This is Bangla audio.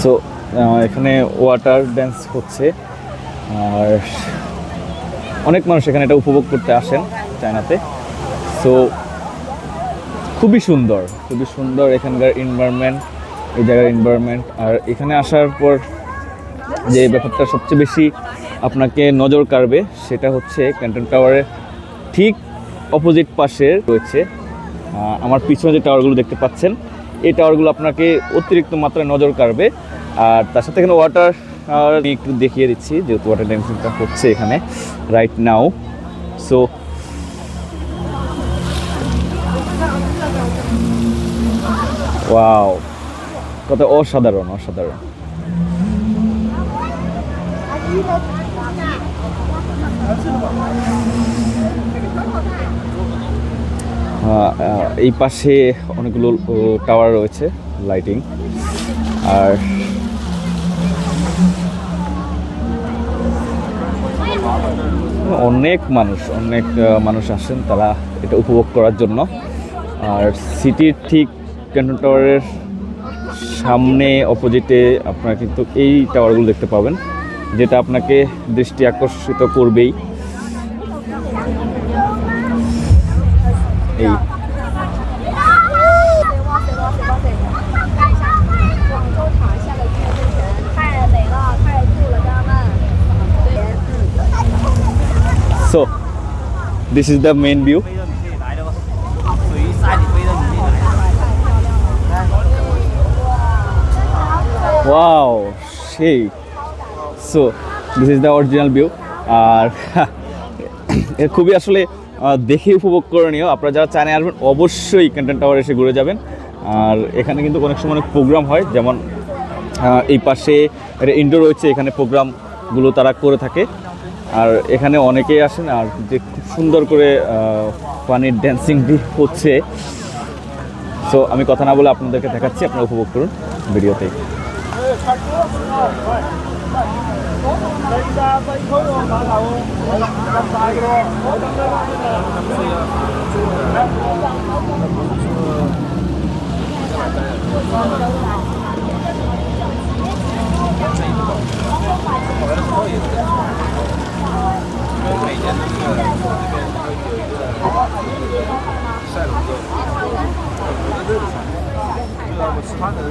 সো এখানে ওয়াটার ড্যান্স হচ্ছে। আর অনেক মানুষ এখানে এটা উপভোগ করতে আসেন চায়নাতে। সো, খুবই সুন্দর খুবই সুন্দর এখানকার এনভায়রনমেন্ট এই জায়গার এনভায়রনমেন্ট আর এখানে আসার পর যে ব্যাপারটা সবচেয়ে বেশি আপনাকে নজর কাড়বে, সেটা হচ্ছে ক্যান্টন টাওয়ারের ঠিক অপোজিট পাশে রয়েছে। আমার পিছনে যে টাওয়ারগুলো দেখতে পাচ্ছেন এই টাওয়ারগুলো আপনাকে অতিরিক্ত মাত্রায় নজর কাড়বে। আর তার সাথে এখানে ওয়াটার একটু দেখিয়ে দিচ্ছি যেহেতু ওয়াটার ড্যান্সিংটা হচ্ছে এখানে রাইট নাও সো ওয়াও কত অসাধারণ অসাধারণ। আহ, এই পাশে অনেকগুলো টাওয়ার রয়েছে লাইটিং আর অনেক মানুষ অনেক মানুষ আসেন তারা এটা উপভোগ করার জন্য। আর সিটির ঠিক ক্যান্টন টাওয়ারের সামনে অপোজিটে আপনারা কিন্তু এই টাওয়ারগুলো দেখতে পাবেন, যেটা আপনাকে দৃষ্টি আকর্ষিত করবেই। So, this is the main view. Wow, hey. So, this is the original view. Uh, দেখে উপভোগ করণীয় আপনারা যারা চায়নায় আসবেন, অবশ্যই ক্যান্টন টাওয়ার এসে ঘুরে যাবেন। আর এখানে কিন্তু অনেক সময় অনেক প্রোগ্রাম হয়, যেমন এই পাশে ইনডোর রয়েছে, এখানে প্রোগ্রামগুলো তারা করে থাকে। আর এখানে অনেকেই আসেন, আর যে খুব সুন্দর করে পানির ড্যান্সিংটি হচ্ছে। সো আমি কথা না বলে আপনাদেরকে দেখাচ্ছি, আপনারা উপভোগ করুন 四沙四洲的，我，们的，吃饭的时。